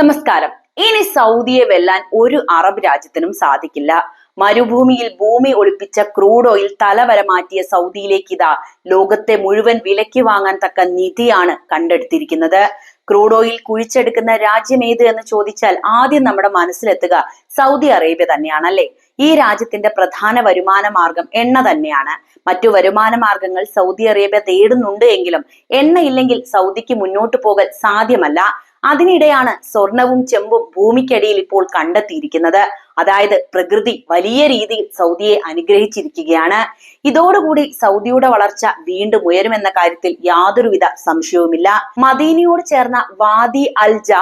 നമസ്കാരം. ഇനി സൗദിയെ വെല്ലാൻ ഒരു അറബ് രാജ്യത്തിനും സാധിക്കില്ല. മരുഭൂമിയിൽ ഭൂമി ഒളിപ്പിച്ച ക്രൂഡ് ഓയിൽ തലവര മാറ്റിയ സൗദിയിലേക്ക് ഇതാ ലോകത്തെ മുഴുവൻ വിലയ്ക്ക് വാങ്ങാൻ തക്ക നിധിയാണ് കണ്ടെടുത്തിരിക്കുന്നത്. ക്രൂഡ് ഓയിൽ കുഴിച്ചെടുക്കുന്ന രാജ്യം ഏത് എന്ന് ചോദിച്ചാൽ ആദ്യം നമ്മുടെ മനസ്സിലെത്തുക സൗദി അറേബ്യ തന്നെയാണല്ലേ? ഈ രാജ്യത്തിന്റെ പ്രധാന വരുമാന മാർഗം എണ്ണ തന്നെയാണ്. മറ്റു വരുമാന മാർഗങ്ങൾ സൗദി അറേബ്യ തേടുന്നുണ്ട് എങ്കിലും എണ്ണ ഇല്ലെങ്കിൽ സൗദിക്ക് മുന്നോട്ട് പോകാൻ സാധ്യമല്ല. അതിനിടെയാണ് സ്വർണവും ചെമ്പും ഭൂമിക്കടിയിൽ ഇപ്പോൾ കണ്ടെത്തിയിരിക്കുന്നത്. അതായത് പ്രകൃതി വലിയ രീതിയിൽ സൗദിയെ അനുഗ്രഹിച്ചിരിക്കുകയാണ്. ഇതോടുകൂടി സൗദിയുടെ വളർച്ച വീണ്ടും ഉയരുമെന്ന കാര്യത്തിൽ യാതൊരുവിധ സംശയവുമില്ല. മദീനയോട് ചേർന്ന വാദി അൽജ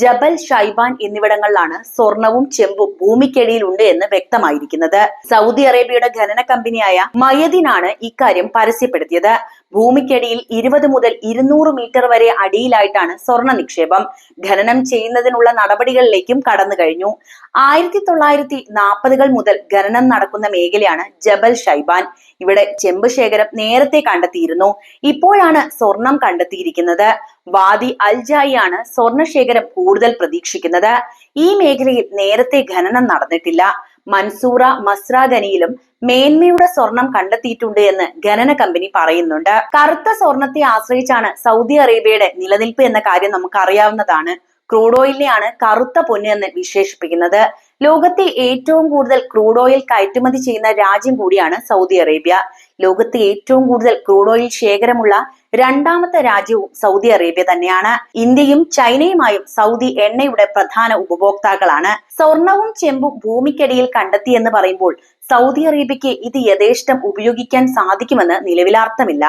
ജബൽ ഷൈബാൻ എന്നിവിടങ്ങളിലാണ് സ്വർണവും ചെമ്പും ഭൂമിക്കടിയിൽ ഉണ്ട് എന്ന് വ്യക്തമായിരിക്കുന്നത്. സൗദി അറേബ്യയുടെ ഖനന കമ്പനിയായ മയദിനാണ് ഇക്കാര്യം പരസ്യപ്പെടുത്തിയത്. ഭൂമിക്കടിയിൽ ഇരുപത് മുതൽ ഇരുന്നൂറ് മീറ്റർ വരെ അടിയിലായിട്ടാണ് സ്വർണ നിക്ഷേപം. ഖനനം ചെയ്യുന്നതിനുള്ള നടപടികളിലേക്കും കടന്നു കഴിഞ്ഞു. ആയിരത്തി തൊള്ളായിരത്തി നാൽപ്പതുകൾ മുതൽ ഖനനം നടക്കുന്ന മേഖലയാണ് ജബൽ ഷൈബാൻ. ഇവിടെ ചെമ്പ് ശേഖരം നേരത്തെ കണ്ടെത്തിയിരുന്നു. ഇപ്പോഴാണ് സ്വർണം കണ്ടെത്തിയിരിക്കുന്നത്. വാദി അൽജായിയാണ് സ്വർണ ശേഖരം കൂടുതൽ പ്രതീക്ഷിക്കുന്നത്. ഈ മേഖലയിൽ നേരത്തെ ഖനനം നടന്നിട്ടില്ല. മൻസൂറ മസ്രാഖനിയിലും മേന്മയുടെ സ്വർണം കണ്ടെത്തിയിട്ടുണ്ട് എന്ന് ഖനന കമ്പനി പറയുന്നുണ്ട്. കറുത്ത സ്വർണത്തെ ആശ്രയിച്ചാണ് സൗദി അറേബ്യയുടെ നിലനിൽപ്പ് എന്ന കാര്യം നമുക്ക് അറിയാവുന്നതാണ് ക്രൂഡ് കറുത്ത പൊന്ന് എന്ന് വിശേഷിപ്പിക്കുന്നത്. ലോകത്തെ ഏറ്റവും കൂടുതൽ ക്രൂഡ് ഓയിൽ കയറ്റുമതി ചെയ്യുന്ന രാജ്യം കൂടിയാണ് സൗദി അറേബ്യ. ലോകത്തെ ഏറ്റവും കൂടുതൽ ക്രൂഡ് ഓയിൽ ശേഖരമുള്ള രണ്ടാമത്തെ രാജ്യവും സൗദി അറേബ്യ തന്നെയാണ്. ഇന്ത്യയും ചൈനയുമായും സൗദി എണ്ണയുടെ പ്രധാന ഉപഭോക്താക്കളാണ്. സ്വർണവും ചെമ്പും ഭൂമിക്കടിയിൽ കണ്ടെത്തിയെന്ന് പറയുമ്പോൾ സൗദി അറേബ്യയ്ക്ക് ഇത് യഥേഷ്ടം ഉപയോഗിക്കാൻ സാധിക്കുമെന്ന് നിലവിലാർത്ഥമില്ല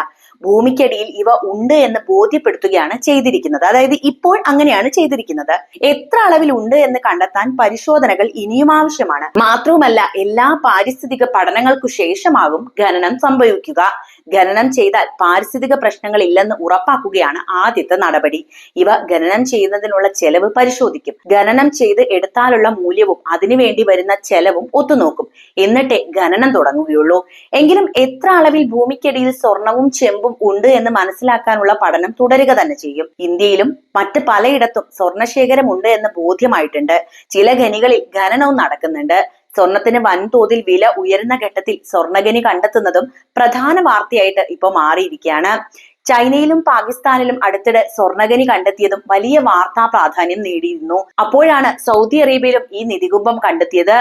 ഭൂമിക്കടിയിൽ ഇവ ഉണ്ട് എന്ന് ബോധ്യപ്പെടുത്തുകയാണ് ചെയ്തിരിക്കുന്നത്. അതായത് ഇപ്പോൾ അങ്ങനെയാണ് ചെയ്തിരിക്കുന്നത്. എത്ര അളവിൽ ഉണ്ട് എന്ന് കണ്ടെത്താൻ പരിശോധനകൾ ഇനിയും ആവശ്യമാണ്. മാത്രവുമല്ല എല്ലാ പാരിസ്ഥിതിക പഠനങ്ങൾക്കു ശേഷമാകും ഖനനം സംഭവിക്കുക. ഖനനം ചെയ്താൽ പാരിസ്ഥിതിക പ്രശ്നങ്ങൾ ഇല്ലെന്ന് ഉറപ്പാക്കുകയാണ് ആദ്യത്തെ നടപടി. ഇവ ഖനനം ചെയ്യുന്നതിനുള്ള ചെലവ് പരിശോധിക്കും. ഖനനം ചെയ്ത് എടുത്താലുള്ള മൂല്യവും അതിനുവേണ്ടി വരുന്ന ചെലവും ഒത്തുനോക്കും. എന്നിട്ടേ ഖനനം തുടങ്ങുകയുള്ളൂ. എങ്കിലും എത്ര അളവിൽ ഭൂമിക്കടിയിൽ സ്വർണവും ചെമ്പും ഉണ്ട് എന്ന് മനസ്സിലാക്കാനുള്ള പഠനം തുടരുക തന്നെ ചെയ്യും. ഇന്ത്യയിലും മറ്റ് പലയിടത്തും സ്വർണശേഖരം ഉണ്ട് എന്ന് ബോധ്യമായിട്ടുണ്ട്. ചില ഖനികളിൽ ഖനനവും നടക്കുന്നുണ്ട്. സ്വർണത്തിന് വൻതോതിൽ വില ഉയരുന്ന ഘട്ടത്തിൽ സ്വർണഗനി കണ്ടെത്തുന്നതും പ്രധാന വാർത്തയായിട്ട് ഇപ്പൊ മാറിയിരിക്കുകയാണ്. ചൈനയിലും പാകിസ്ഥാനിലും അടുത്തിടെ സ്വർണഗനി കണ്ടെത്തിയതും വലിയ വാർത്താ പ്രാധാന്യം നേടിയിരുന്നു. അപ്പോഴാണ് സൗദി അറേബ്യയിലും ഈ നിധികുംഭം കണ്ടെത്തിയത്.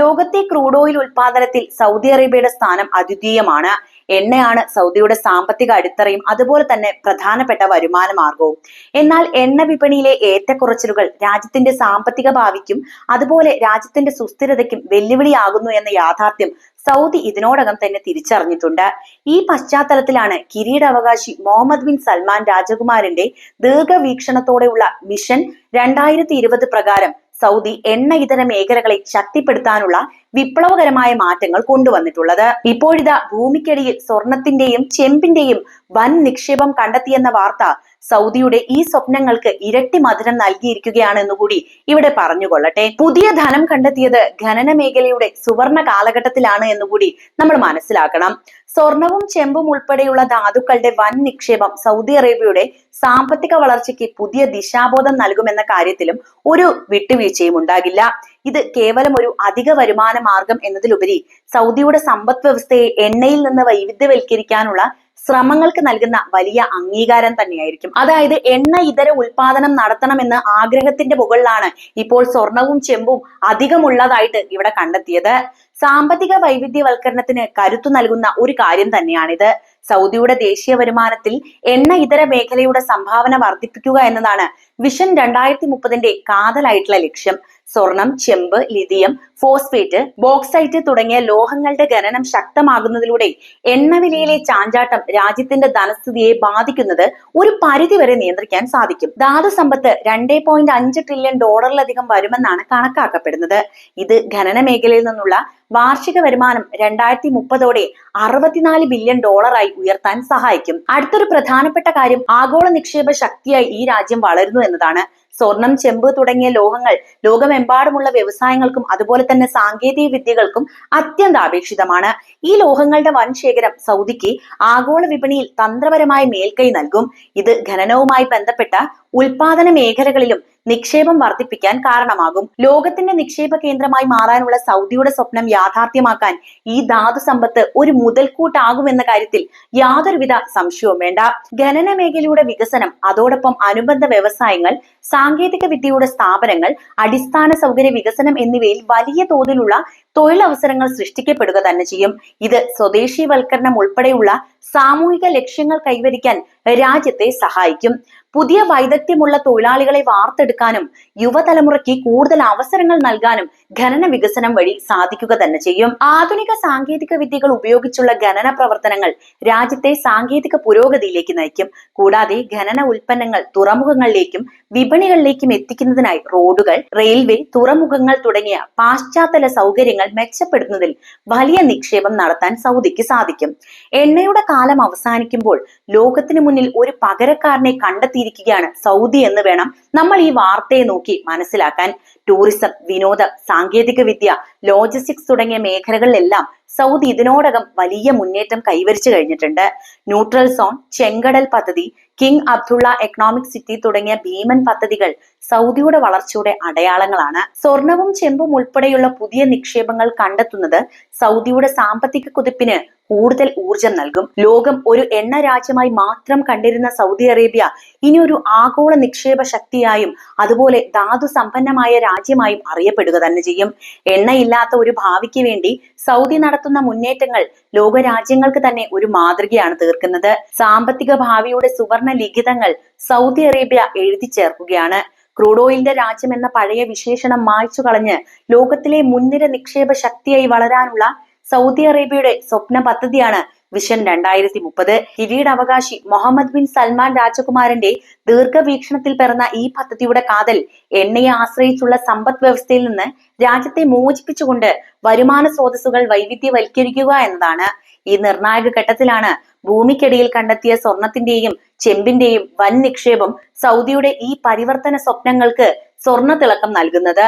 ലോകത്തെ ക്രൂഡ് ഓയിൽ ഉൽപാദനത്തിൽ സൗദി അറേബ്യയുടെ സ്ഥാനം അദ്വിതീയമാണ്. എണ്ണയാണ് സൗദിയുടെ സാമ്പത്തിക അടിത്തറയും അതുപോലെ തന്നെ പ്രധാനപ്പെട്ട വരുമാന മാർഗവും. എന്നാൽ എണ്ണ വിപണിയിലെ ഏറ്റക്കുറച്ചിലുകൾ രാജ്യത്തിന്റെ സാമ്പത്തിക ഭാവിക്കും അതുപോലെ രാജ്യത്തിന്റെ സുസ്ഥിരതയ്ക്കും വെല്ലുവിളിയാകുന്നു എന്ന യാഥാർത്ഥ്യം സൗദി ഇതിനോടകം തന്നെ തിരിച്ചറിഞ്ഞിട്ടുണ്ട്. ഈ പശ്ചാത്തലത്തിലാണ് കിരീടാവകാശി മുഹമ്മദ് ബിൻ സൽമാൻ രാജകുമാരന്റെ ദീർഘവീക്ഷണത്തോടെയുള്ള മിഷൻ രണ്ടായിരത്തി പ്രകാരം സൗദി എണ്ണ ഇതര മേഖലകളെ ശക്തിപ്പെടുത്താനുള്ള വിപ്ലവകരമായ മാറ്റങ്ങൾ കൊണ്ടുവന്നിട്ടുള്ളത്. ഇപ്പോഴിതാ ഭൂമിക്കടിയിൽ സ്വർണത്തിന്റെയും ചെമ്പിന്റെയും വൻ നിക്ഷേപം കണ്ടെത്തിയെന്ന വാർത്ത സൗദിയുടെ ഈ സ്വപ്നങ്ങൾക്ക് ഇരട്ടി മധുരം നൽകിയിരിക്കുകയാണ് എന്നുകൂടി ഇവിടെ പറഞ്ഞുകൊള്ളട്ടെ. പുതിയ ധനം കണ്ടെത്തിയത് ഖനന മേഖലയുടെ സുവർണ കാലഘട്ടത്തിലാണ് എന്നുകൂടി നമ്മൾ മനസ്സിലാക്കണം. സ്വർണവും ചെമ്പും ഉൾപ്പെടെയുള്ള ധാതുക്കളുടെ വൻ നിക്ഷേപം സൗദി അറേബ്യയുടെ സാമ്പത്തിക വളർച്ചയ്ക്ക് പുതിയ ദിശാബോധം നൽകുമെന്ന കാര്യത്തിലും ഒരു വിട്ടുവീഴ്ചയും ഉണ്ടാകില്ല. ഇത് കേവലം ഒരു അധിക വരുമാന മാർഗം എന്നതിലുപരി സൗദിയുടെ സമ്പദ് വ്യവസ്ഥയെ എണ്ണയിൽ നിന്ന് വൈവിധ്യവൽക്കരിക്കാനുള്ള ശ്രമങ്ങൾക്ക് നൽകുന്ന വലിയ അംഗീകാരം തന്നെയായിരിക്കും. അതായത് എണ്ണ ഇതര ഉൽപാദനം നടത്തണമെന്ന് ആഗ്രഹത്തിന്റെ മുകളിലാണ് ഇപ്പോൾ സ്വർണവും ചെമ്പും അധികമുള്ളതായിട്ട് ഇവിടെ കണ്ടെത്തിയത്. സാമ്പത്തിക വൈവിധ്യവൽക്കരണത്തിന് കരുത്തു നൽകുന്ന ഒരു കാര്യം തന്നെയാണിത്. സൗദിയുടെ ദേശീയ വരുമാനത്തിൽ എണ്ണ ഇതര മേഖലയുടെ സംഭാവന വർദ്ധിപ്പിക്കുക എന്നതാണ് വിഷൻ രണ്ടായിരത്തി മുപ്പതിന്റെ കാതലായിട്ടുള്ള ലക്ഷ്യം. സ്വർണം ചെമ്പ് ലിഥിയം ഫോസ്ഫേറ്റ് ബോക്സൈറ്റ് തുടങ്ങിയ ലോഹങ്ങളുടെ ഖനനം ശക്തമാകുന്നതിലൂടെ എണ്ണവിലയിലെ ചാഞ്ചാട്ടം രാജ്യത്തിന്റെ ധനസ്ഥിതിയെ ബാധിക്കുന്നത് ഒരു പരിധിവരെ നിയന്ത്രിക്കാൻ സാധിക്കും. ധാതു സമ്പത്ത് രണ്ടേ പോയിന്റ് അഞ്ച് ട്രില്യൺ ഡോളറിലധികം വരുമെന്നാണ് കണക്കാക്കപ്പെടുന്നത്. ഇത് ഖനന മേഖലയിൽ നിന്നുള്ള വാർഷിക വരുമാനം രണ്ടായിരത്തി മുപ്പതോടെ അറുപത്തിനാല് ബില്യൺ ഡോളറായി ഉയർത്താൻ സഹായിക്കും. അടുത്തൊരു പ്രധാനപ്പെട്ട കാര്യം ആഗോള നിക്ഷേപ ശക്തിയായി ഈ രാജ്യം വളരുന്നു എന്നതാണ്. സ്വർണം ചെമ്പ് തുടങ്ങിയ ലോഹങ്ങൾ ലോകമെമ്പാടുമുള്ള വ്യവസായങ്ങൾക്കും അതുപോലെ തന്നെ സാങ്കേതിക വിദ്യകൾക്കും അത്യന്താപേക്ഷിതമാണ്. ഈ ലോഹങ്ങളുടെ വൻ ശേഖരം സൗദിക്ക് ആഗോള വിപണിയിൽ തന്ത്രപരമായ മേൽക്കൈ നൽകും. ഇത് ഖനനവുമായി ബന്ധപ്പെട്ട ഉൽപാദന മേഖലകളിലും നിക്ഷേപം വർദ്ധിപ്പിക്കാൻ കാരണമാകും. ലോകത്തിന്റെ നിക്ഷേപ കേന്ദ്രമായി മാറാനുള്ള സൗദിയുടെ സ്വപ്നം യാഥാർത്ഥ്യമാക്കാൻ ഈ ധാതു സമ്പത്ത് ഒരു മുതൽക്കൂട്ടാകുമെന്ന കാര്യത്തിൽ യാതൊരുവിധ സംശയവും വേണ്ട. ഖനന മേഖലയുടെ വികസനം അതോടൊപ്പം അനുബന്ധ വ്യവസായങ്ങൾ സാങ്കേതിക വിദ്യയുടെ സ്ഥാപനങ്ങൾ അടിസ്ഥാന സൗകര്യ വികസനം എന്നിവയിൽ വലിയ തോതിലുള്ള തൊഴിലവസരങ്ങൾ സൃഷ്ടിക്കപ്പെടുക തന്നെ ചെയ്യും. ഇത് സ്വദേശീവൽക്കരണം ഉൾപ്പെടെയുള്ള സാമൂഹിക ലക്ഷ്യങ്ങൾ കൈവരിക്കാൻ രാജ്യത്തെ സഹായിക്കും. പുതിയ വൈദഗ്ധ്യമുള്ള തൊഴിലാളികളെ വാർത്തെടുക്കാനും യുവതലമുറയ്ക്ക് കൂടുതൽ അവസരങ്ങൾ നൽകാനും ഖനന വികസനം വഴി സാധിക്കുക തന്നെ ചെയ്യും. ആധുനിക സാങ്കേതിക വിദ്യകൾ ഉപയോഗിച്ചുള്ള ഖനന പ്രവർത്തനങ്ങൾ രാജ്യത്തെ സാങ്കേതിക പുരോഗതിയിലേക്ക് നയിക്കും. കൂടാതെ ഖനന ഉൽപ്പന്നങ്ങൾ തുറമുഖങ്ങളിലേക്കും വിപണികളിലേക്കും എത്തിക്കുന്നതിനായി റോഡുകൾ റെയിൽവേ തുറമുഖങ്ങൾ തുടങ്ങിയ പാശ്ചാത്തല സൗകര്യങ്ങൾ മെച്ചപ്പെടുത്തുന്നതിൽ വലിയ നിക്ഷേപം നടത്താൻ സൗദിക്ക് സാധിക്കും. എണ്ണയുടെ കാലം അവസാനിക്കുമ്പോൾ ലോകത്തിനു മുന്നിൽ ഒരു പകരക്കാരനെ കണ്ടെത്തിയിരിക്കുകയാണ് സൗദി എന്ന് വേണം നമ്മൾ ഈ വാർത്തയെ നോക്കി മനസ്സിലാക്കാൻ. ടൂറിസം വിനോദ സാങ്കേതിക വിദ്യ ലോജിസ്റ്റിക്സ് തുടങ്ങിയ മേഖലകളിലെല്ലാം സൗദി ഇതിനോടകം വലിയ മുന്നേറ്റം കൈവരിച്ചു കഴിഞ്ഞിട്ടുണ്ട്. ന്യൂട്രൽ സോൺ ചെങ്കടൽ പദ്ധതി കിങ് അബ്ദുള്ള എക്കണോമിക് സിറ്റി തുടങ്ങിയ ഭീമൻ പദ്ധതികൾ സൗദിയുടെ വളർച്ചയുടെ അടയാളങ്ങളാണ്. സ്വർണവും ചെമ്പും ഉൾപ്പെടെയുള്ള പുതിയ നിക്ഷേപങ്ങൾ കണ്ടെത്തുന്നത് സൗദിയുടെ സാമ്പത്തിക കുതിപ്പിന് കൂടുതൽ ഊർജം നൽകും. ലോകം ഒരു എണ്ണ രാജ്യമായി മാത്രം കണ്ടിരുന്ന സൗദി അറേബ്യ ഇനി ഒരു ആഗോള നിക്ഷേപ ശക്തിയായും അതുപോലെ ധാതു സമ്പന്നമായ രാജ്യമായും അറിയപ്പെടുക തന്നെ ചെയ്യും. എണ്ണയില്ലാത്ത ഒരു ഭാവിക്ക് വേണ്ടി സൗദി നടത്തുന്ന മുന്നേറ്റങ്ങൾ ലോകരാജ്യങ്ങൾക്ക് തന്നെ ഒരു മാതൃകയാണ് തീർക്കുന്നത്. സാമ്പത്തിക ഭാവിയുടെ സുവർണ ലിഖിതങ്ങൾ സൗദി അറേബ്യ എഴുതി ചേർക്കുകയാണ്. ക്രൂഡ് ഓയിലിന്റെ രാജ്യം എന്ന പഴയ വിശേഷണം മായ്ച്ചു കളഞ്ഞ് ലോകത്തിലെ മുൻനിര നിക്ഷേപ ശക്തിയായി വളരാനുള്ള സൗദി അറേബ്യയുടെ സ്വപ്ന പദ്ധതിയാണ് വിഷൻ രണ്ടായിരത്തി മുപ്പത് കിരീടാവകാശി മുഹമ്മദ് ബിൻ സൽമാൻ രാജകുമാരന്റെ ദീർഘവീക്ഷണത്തിൽ പിറന്ന ഈ പദ്ധതിയുടെ കാതൽ എണ്ണയെ ആശ്രയിച്ചുള്ള സമ്പദ് വ്യവസ്ഥയിൽ നിന്ന് രാജ്യത്തെ മോചിപ്പിച്ചുകൊണ്ട് വരുമാന സ്രോതസ്സുകൾ വൈവിധ്യവൽക്കരിക്കുക എന്നതാണ്. ഈ നിർണായക ഘട്ടത്തിലാണ് ഭൂമിക്കടിയിൽ കണ്ടെത്തിയ സ്വർണത്തിന്റെയും ചെമ്പിന്റെയും വൻ നിക്ഷേപം സൗദിയുടെ ഈ പരിവർത്തന സ്വപ്നങ്ങൾക്ക് സ്വർണ തിളക്കം നൽകുന്നത്.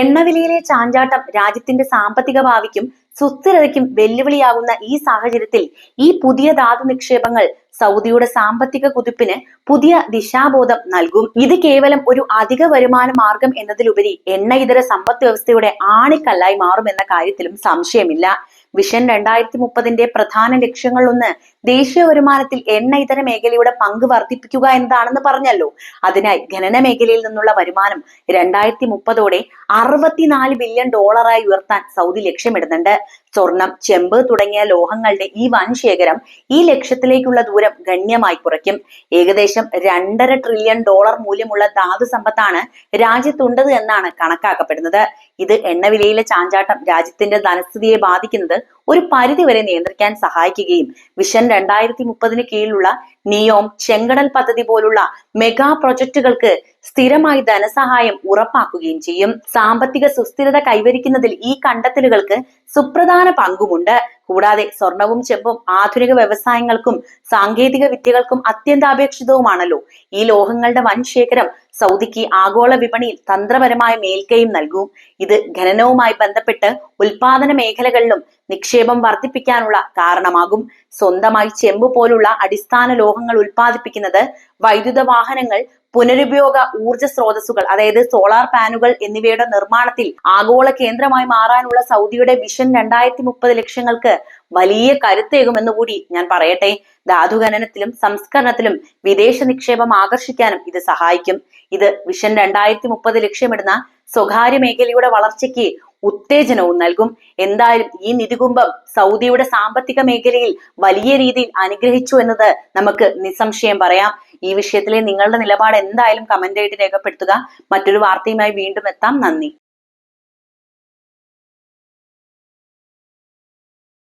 എണ്ണവിലയിലെ ചാഞ്ചാട്ടം രാജ്യത്തിന്റെ സാമ്പത്തിക ഭാവിക്കും സുസ്ഥിരതയ്ക്കും വെല്ലുവിളിയാകുന്ന ഈ സാഹചര്യത്തിൽ ഈ പുതിയ ധാതു നിക്ഷേപങ്ങൾ സൗദിയുടെ സാമ്പത്തിക കുതിപ്പിന് പുതിയ ദിശാബോധം നൽകും. ഇത് കേവലം ഒരു അധിക വരുമാന മാർഗം എന്നതിലുപരി എണ്ണ ഇതര സമ്പദ് വ്യവസ്ഥയുടെ ആണിക്കല്ലായി മാറുമെന്ന കാര്യത്തിലും സംശയമില്ല. വിഷൻ രണ്ടായിരത്തി മുപ്പതിന്റെ പ്രധാന ലക്ഷ്യങ്ങളിലൊന്ന് ദേശീയ വരുമാനത്തിൽ എണ്ണ ഇതര മേഖലയുടെ പങ്ക് വർദ്ധിപ്പിക്കുക എന്നതാണെന്ന് പറഞ്ഞല്ലോ. അതിനായി ഖനന മേഖലയിൽ നിന്നുള്ള വരുമാനം രണ്ടായിരത്തി മുപ്പതോടെ അറുപത്തിനാല് ബില്യൺ ഡോളറായി ഉയർത്താൻ സൗദി ലക്ഷ്യമിടുന്നുണ്ട്. സ്വർണം ചെമ്പ് തുടങ്ങിയ ലോഹങ്ങളുടെ ഈ വൻ ശേഖരം ഈ ലക്ഷ്യത്തിലേക്കുള്ള ദൂരം ഗണ്യമായി കുറയ്ക്കും. ഏകദേശം രണ്ടര ട്രില്യൺ ഡോളർ മൂല്യമുള്ള ധാതു സമ്പത്താണ് രാജ്യത്തുണ്ടത് എന്നാണ് കണക്കാക്കപ്പെടുന്നത്. ഇത് എണ്ണവിലയിലെ ചാഞ്ചാട്ടം രാജ്യത്തിന്റെ ധനസ്ഥിതിയെ ബാധിക്കുന്നത് ഒരു പരിധിവരെ നിയന്ത്രിക്കാൻ സഹായിക്കുകയും വിഷൻ രണ്ടായിരത്തി മുപ്പതിന് കീഴിലുള്ള നിയോം ചെങ്കടൽ പദ്ധതി പോലുള്ള മെഗാ പ്രൊജക്ടുകൾക്ക് സ്ഥിരമായി ധനസഹായം ഉറപ്പാക്കുകയും ചെയ്യും. സാമ്പത്തിക സുസ്ഥിരത കൈവരിക്കുന്നതിൽ ഈ കണ്ടെത്തലുകൾക്ക് സുപ്രധാന പങ്കുമുണ്ട്. കൂടാതെ സ്വർണവും ചെമ്പും ആധുനിക വ്യവസായങ്ങൾക്കും സാങ്കേതിക വിദ്യകൾക്കും അത്യന്താപേക്ഷിതവുമാണല്ലോ ഈ ലോഹങ്ങളുടെ വൻ ശേഖരം സൗദിക്ക് ആഗോള വിപണിയിൽ തന്ത്രപരമായ മേൽക്കൈയും നൽകും. ഇത് ഖനനവുമായി ബന്ധപ്പെട്ട് ഉൽപാദന മേഖലകളിലും നിക്ഷേപം വർദ്ധിപ്പിക്കാനുള്ള കാരണമാകും. സ്വന്തമായി ചെമ്പ് പോലുള്ള അടിസ്ഥാന ലോഹങ്ങൾ ഉൽപ്പാദിപ്പിക്കുന്നത് വൈദ്യുത വാഹനങ്ങൾ പുനരുപയോഗ ഊർജ സ്രോതസ്സുകൾ അതായത് സോളാർ പാനുകൾ എന്നിവയുടെ നിർമ്മാണത്തിൽ ആഗോള കേന്ദ്രമായി മാറാനുള്ള സൗദിയുടെ വിഷൻ രണ്ടായിരത്തി മുപ്പത് ലക്ഷ്യങ്ങൾക്ക് വലിയ കരുത്തേകുമെന്ന് കൂടി ഞാൻ പറയട്ടെ. ധാതുഖനനത്തിലും സംസ്കരണത്തിലും വിദേശ നിക്ഷേപം ആകർഷിക്കാനും ഇത് സഹായിക്കും. ഇത് വിഷൻ രണ്ടായിരത്തി മുപ്പത് ലക്ഷ്യമിടുന്ന സ്വകാര്യ മേഖലയുടെ വളർച്ചയ്ക്ക് ഉത്തേജനവും നൽകും. എന്തായാലും ഈ നിധികുംഭം സൗദിയുടെ സാമ്പത്തിക മേഖലയിൽ വലിയ രീതിയിൽ അനുഗ്രഹിച്ചു എന്നത് നമുക്ക് നിസ്സംശയം പറയാം. ഈ വിഷയത്തിലെ നിങ്ങളുടെ നിലപാട് എന്തായാലും കമന്റ് ആയിട്ട് രേഖപ്പെടുത്തുക. മറ്റൊരു വാർത്തയുമായി വീണ്ടും എത്താം. നന്ദി.